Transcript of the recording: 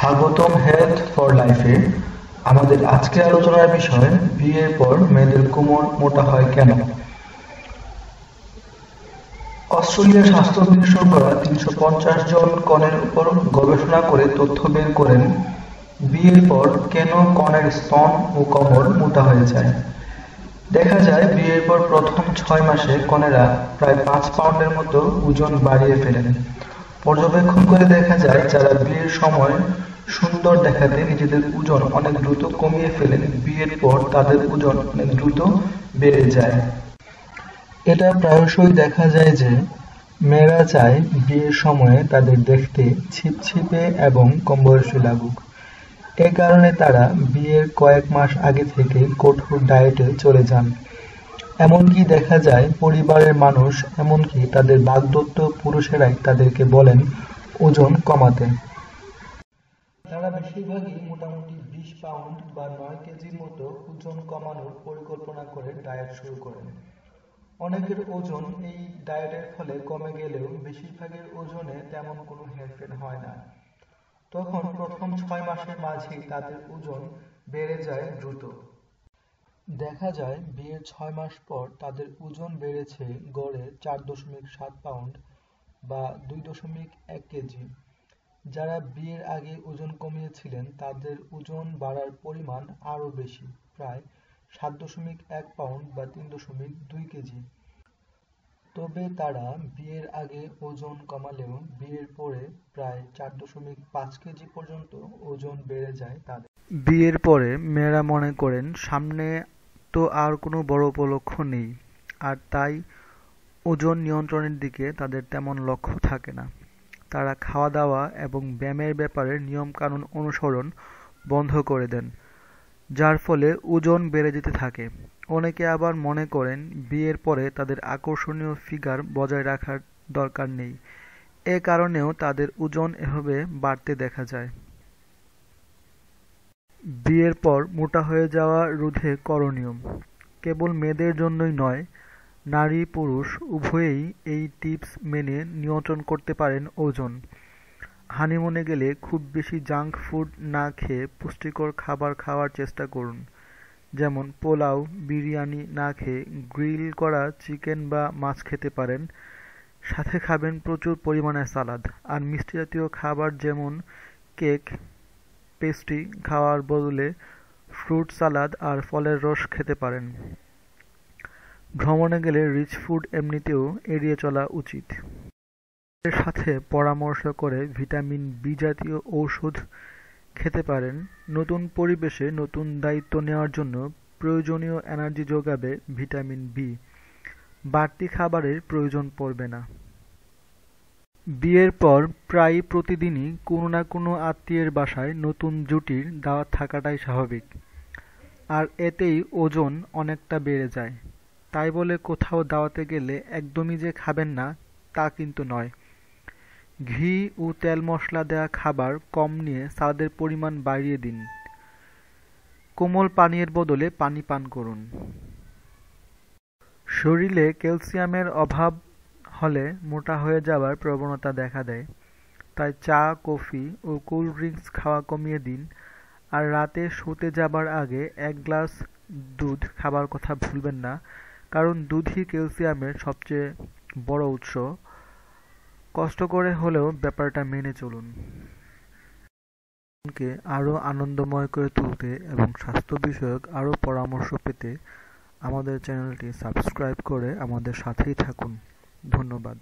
স্বাগতম health for লাইফে আমাদের আজকের আলোচনার বিষয়, বিয়ের পর মেয়েদের কোমর মোটা হয় কেন? অস্ট্রেলিয়ার স্বাস্থ্য বিশেষজ্ঞরা তিনশো পঞ্চাশ জন কনের উপর গবেষণা করে তথ্য বের করেন, বিয়ের পর কেন কনের স্তন ও কোমর মোটা হয়ে যায়। দেখা যায়, বিয়ের পর প্রথম ছয় মাসে কনেরা প্রায় পাঁচ পাউন্ডের মতো ওজন বাড়িয়ে ফেলেন। পর্যবেক্ষণ করে দেখা যায়, যারা বিয়ের সময় সুন্দর দেখাতে নিজেদের ওজন অনেক দ্রুত কমিয়ে ফেলেন। বিয়ের পর তাদের ওজন অনেক দ্রুত বেড়ে যায়। এটা প্রায়শই দেখা যায় যে মেয়েরা চায় বিয়ের সময়ে তাদের দেখতে ছিপছিপে এবং কমবয়সী লাগুক। এ কারণে তারা বিয়ের কয়েক মাস আগে থেকে কঠোর ডায়েটে চলে যান। এমনকি দেখা যায় পরিবারের মানুষ এমনকি তাদের বাগদত্ত পুরুষেরাই তাদেরকে বলেন, ওজন কমাতে। তারা বেশিরভাগই মোটামুটি বিশ পাউন্ড বা নয় কেজির মতো ওজন কমানোর পরিকল্পনা করে ডায়েট শুরু করেন। অনেকের ওজন এই ডায়েটের ফলে কমে গেলেও বেশিরভাগের ওজনে তেমন কোনো হেরফের হয় না। তখন প্রথম ছয় মাসের মাঝেই তাদের ওজন বেড়ে যায় দ্রুত। দেখা যায় বিয়ের ছয় মাস পর তাদের ওজন বেড়েছে গড়ে চার দশমিক সাত পাউন্ড বা দুই দশমিক এক কেজি। যারা বিয়ের আগে ওজন কমিয়েছিলেন, তাদের ওজন বাড়ার পরিমাণ আরও বেশি, প্রায় সাত দশমিক এক পাউন্ড বা তিন দশমিক দুই কেজি। তবে তারা বিয়ের আগে ওজন কমালেও বিয়ের পরে প্রায় চার দশমিক পাঁচ কেজি পর্যন্ত ওজন বেড়ে যায় তাদের। বিয়ের পরে মেয়েরা মনে করেন, সামনে তো আর কোনো বড় উপলক্ষ নেই। আর তাই ওজন নিয়ন্ত্রণের দিকে তাদের তেমন লক্ষ্য থাকে না। তারা খাওয়া দাওয়া এবং ব্যায়ামের ব্যাপারে নিয়মকানুন অনুসরণ বন্ধ করে দেন, যার ফলে ওজন বেড়ে যেতে থাকে। অনেকে আবার মনে করেন বিয়ের পরে তাদের আকর্ষণীয় ফিগার বজায় রাখার দরকার নেই। এ কারণেও তাদের ওজন এভাবে বাড়তে দেখা যায়। বিয়ের পর মোটা হয়ে যাওয়া রোধে করণীয়। কেবল মেয়েদের জন্যই নয় নারী পুরুষ উভয়েই এই টিপস মেনে নিয়ন্ত্রণ করতে পারেন ওজন। হানিমুনে গেলে খুব বেশি জাঙ্ক ফুড না খেয়ে পুষ্টিকর খাবার খাওয়ার চেষ্টা করুন। যেমন পোলাও, বিরিয়ানি না খেয়ে গ্রিল করা চিকেন বা মাছ খেতে পারেন। সাথে খাবেন প্রচুর পরিমাণে সালাদ। আর মিষ্টি জাতীয় খাবার যেমন কেক, পেস্ট্রি খাওয়ার বদলে ফ্রুট সালাদ আর ফলের রস খেতে পারেন। ভ্রমণে গেলে রিচ ফুড এমনিতেও এড়িয়ে চলা উচিত। এর সাথে পরামর্শ করে ভিটামিন বি জাতীয় ঔষধ খেতে পারেন। নতুন পরিবেশে নতুন দায়িত্ব নেওয়ার জন্য প্রয়োজনীয় এনার্জি যোগাবে ভিটামিন বি বাড়তি খাবারের প্রয়োজন পড়বে না। বিয়ের পর প্রায় প্রতিদিনই কোনো না কোনো আত্মীয়ের বাসায় নতুন জুটির দাওয়াত থাকাটাই স্বাভাবিক। আর এতেই ওজন অনেকটা বেড়ে যায়। তাই বলে কোথাও দাওয়াতে গেলে একদমই যে খাবেন না, তা কিন্তু নয়। ঘি ও তেল মশলা দেওয়া খাবার কম নিয়ে সালাদের পরিমাণ বাড়িয়ে দিন। কোমল পানীয়ের বদলে পানি পান করুন। শরীরে ক্যালসিয়ামের অভাব হলে মোটা হয়ে যাওয়ার প্রবণতা দেখা দেয়। তাই চা, কফি ও কোল্ড ড্রিঙ্কস খাওয়া কমিয়ে দিন আর রাতে শুতে যাবার আগে এক গ্লাস দুধ খাবার কথা ভুলবেন না। কারণ দুধই ক্যালসিয়ামের সবচেয়ে বড় উৎস। কষ্ট করে হলেও ব্যাপারটা মেনে চলুন। কে আরও আনন্দময় করে তুলতে এবং স্বাস্থ্য বিষয়ক আরও পরামর্শ পেতে আমাদের চ্যানেলটি সাবস্ক্রাইব করে আমাদের সাথেই থাকুন। ধন্যবাদ।